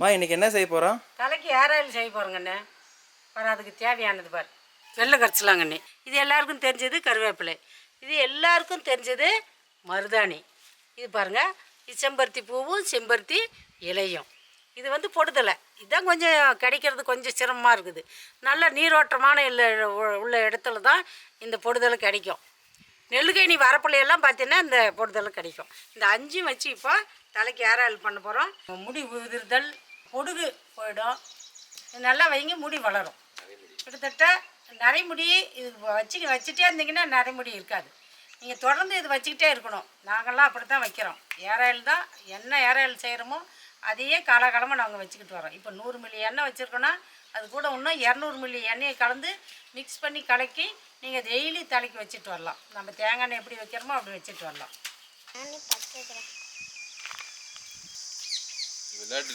மா இன்னைக்கு என்ன செய்ய போகிறோம் தலைக்கு ஏர் ஆயில் செய்ய போகிறோங்கண்ணே பாரு அதுக்கு தேவையானது பாரு. வெள்ளை கரைச்சலாங்கண்ணே இது எல்லாருக்கும் தெரிஞ்சது கருவேப்பிலை. இது எல்லாருக்கும் தெரிஞ்சது மருதாணி. இது பாருங்க இது செம்பருத்தி பூவும் செம்பருத்தி இலையும். இது வந்து பொடுதலை. இதுதான் கொஞ்சம் கிடைக்கிறது கொஞ்சம் சிரமமாக இருக்குது. நல்ல நீரோட்டமான இல்லை உள்ள இடத்துல தான் இந்த பொடுதலை கிடைக்கும். நெல்லுக்கேணி வரப்பிள்ளையெல்லாம் பார்த்தீங்கன்னா இந்த பொடுதலை கிடைக்கும். இந்த அஞ்சும் வச்சு இப்போ தலைக்கு ஏர் ஆயில் பண்ண போகிறோம் முடி உதிர்தல் பொடுகு போயிடும். இது நல்லா வைங்க முடி வளரும். கிட்டத்தட்ட நரைமுடி இது வச்சு வச்சுட்டே இருந்தீங்கன்னா நரைமுடி இருக்காது. நீங்கள் தொடர்ந்து இது வச்சுக்கிட்டே இருக்கணும். நாங்கள்லாம் அப்படி தான் வைக்கிறோம். ஏராயில் தான் என்ன ஏராயில் செய்கிறோமோ அதையே காலகாலமாக நாங்கள் வச்சுக்கிட்டு வரோம். இப்போ நூறு மில்லி எண்ணெய் வச்சுருக்கோன்னா அது கூட இன்னும் இரநூறு மில்லி எண்ணெயை கலந்து மிக்ஸ் பண்ணி கலக்கி நீங்கள் டெய்லி தலைக்கு வச்சுட்டு வரலாம். நம்ம தேங்காய் எண்ணெய் எப்படி வைக்கிறோமோ அப்படி வச்சுட்டு வரலாம். விளையாட்டு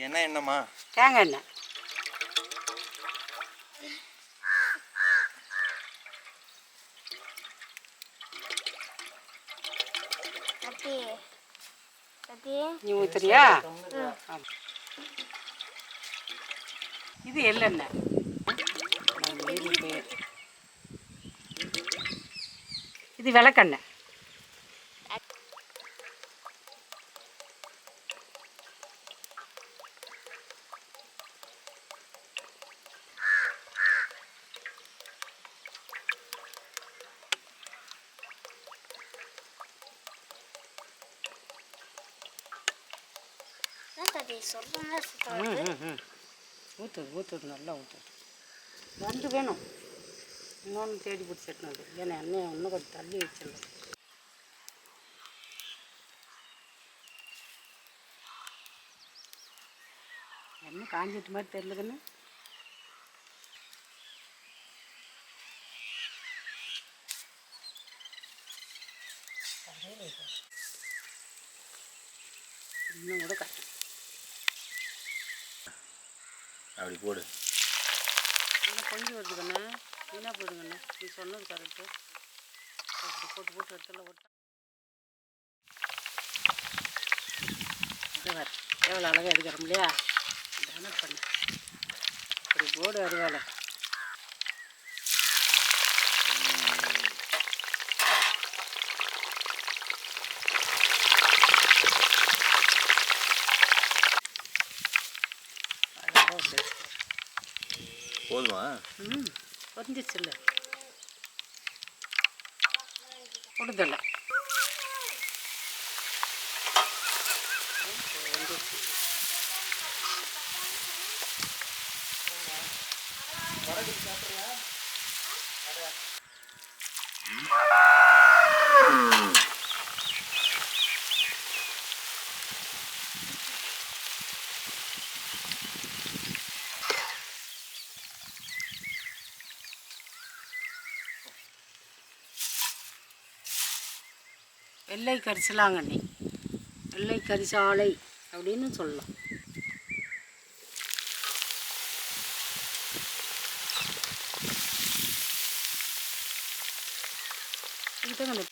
இது என்ன எண்ணெய்மா தேங்காய் எண்ணெய். நீ ஊத்துறியா. இது எள்ளெண்ணெய் இது- இது விளக்கெண்ணெய். என்ன தத்தி சுத்தம் ஊற்றுது ஊற்றுது நல்லா ஊற்றுது ரெண்டு வேணும். இன்னொன்று தேடி பிடிச்சிருக்கணும் ஏன்னா எண்ணெய் இன்னும் கொஞ்சம் தள்ளி வச்சிடலாம் என்ன காஞ்சிட்டு மாதிரி தெரிலதுன்னு இன்னும் கூட கஷ்டம். அப்படி போடு. இன்னும் கொஞ்சம் வருது கண்ணா வீணாக போயிடுங்கண்ணா. நீ சொன்னது கரெக்டு அப்படி போட்டு போட்டு இடத்துல ஓட்ட எவ்வளோ அழகாக எடுக்கிறோம் இல்லையா? தானே பண்ண. அப்படி போடு அருவாலை அழகாக வந்துடுச்சு போதுமா? ம் வந்துச்சுல்ல. கொடுதல வெள்ளை கரிசலாங்கண்ணி வெள்ளை கரிசாலை அப்படின்னு சொல்லலாம் இதுதாங்க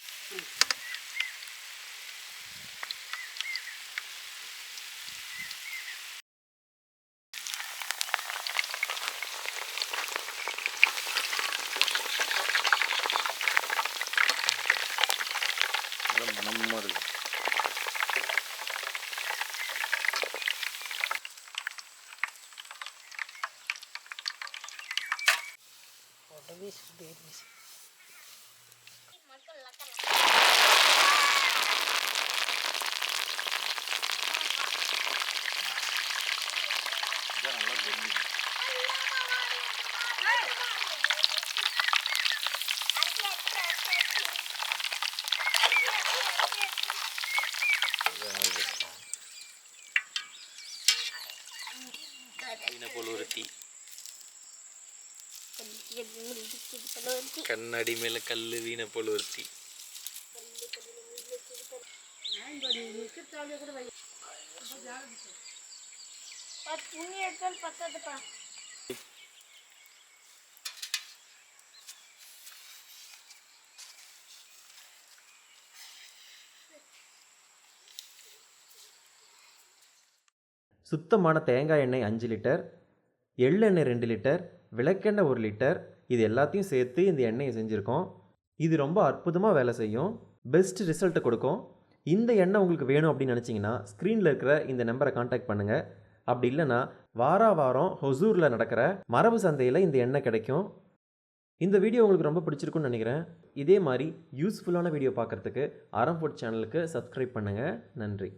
babies, babies. ഇതിനെ പോലെ ഒരു തീ கண்ணாடி மேல கல்லு வீண போல ஒருத்தி. சுத்தமான தேங்காய் எண்ணெய் அஞ்சு லிட்டர் எள்ளெண்ணெய் ரெண்டு லிட்டர் விளக்கெண்ணெய் ஒரு லிட்டர் இது எல்லாத்தையும் சேர்த்து இந்த எண்ணெயை செஞ்சுருக்கோம். இது ரொம்ப அற்புதமாக வேலை செய்யும். பெஸ்ட் ரிசல்ட்டை கொடுக்கும். இந்த எண்ணெய் உங்களுக்கு வேணும் அப்படின்னு நினச்சிங்கன்னா ஸ்க்ரீனில் இருக்கிற இந்த நம்பரை காண்டாக்ட் பண்ணுங்கள் அப்படி இல்லைன்னா வாரா வாரம் ஹொசூரில் நடக்கிற மரபு சந்தையில் இந்த எண்ணெய் கிடைக்கும். இந்த வீடியோ உங்களுக்கு ரொம்ப பிடிச்சிருக்குன்னு நினைக்கிறேன். இதே மாதிரி யூஸ்ஃபுல்லான வீடியோ பார்க்குறதுக்கு அறம் ஃபுட் சேனலுக்கு சப்ஸ்கிரைப் பண்ணுங்கள் நன்றி.